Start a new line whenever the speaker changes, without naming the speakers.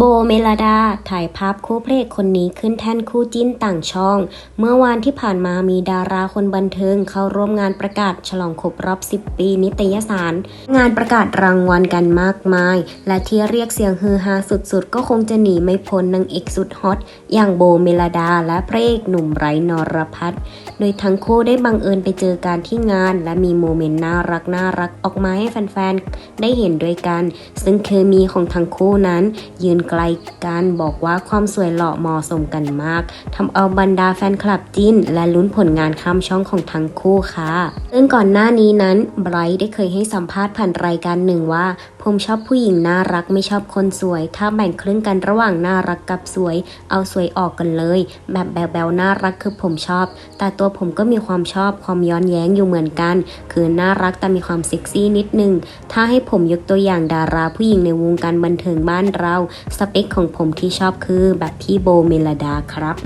โบเมลดา ถ่ายภาพคู่เพลกคนนี้ขึ้นแท่นคู่จิ้นต่างช่อง เมื่อวานที่ผ่านมามีดาราคนบันเทิงเข้าร่วมงานประกาศฉลองครบรอบ 10 ปีนิตยสาร งานประกาศรางวัลกันมากมาย และที่เรียกเสียงฮือฮาสุดๆ ก็คงจะหนีไม่พ้นนางเอกสุดฮอต อย่างโบเมลดาและพระเอกหนุ่มไรท์นรพัฒน์โดยทั้งคู่ได้บังเอิญไปเจอกันที่งาน และมีโมเมนต์น่ารักน่ารักออกมาให้แฟนๆได้เห็นด้วยกัน ซึ่งเคมีของทั้งคู่นั้นยืนไกลกันบอกว่าความสวยหล่อเหมาะสมกันมากทำเอาบรรดาแฟนคลับจิ้น และลุ้นผลงานข้ามช่องของทั้งคู่ค่ะซึ่งก่อนหน้านี้นั้นไบรท์ได้เคยให้สัมภาษณ์ผ่านรายการหนึ่งว่า ผมชอบผู้หญิงน่ารักไม่ชอบคนสวย ถ้าแบ่งครึ่งกันระหว่างน่ารักกับสวย เอาสวยออกกันเลย แบบแบวๆน่ารักคือผมชอบ แต่ตัวผมก็มีความชอบความย้อนแย้งอยู่เหมือนกัน คือน่ารักแต่มีความเซ็กซี่นิดนึงถ้าให้ผมยกตัวอย่างดาราผู้หญิงในวงการบันเทิงบ้านเราสเปคของผมที่ชอบคือแบบพี่โบเมลดาครับ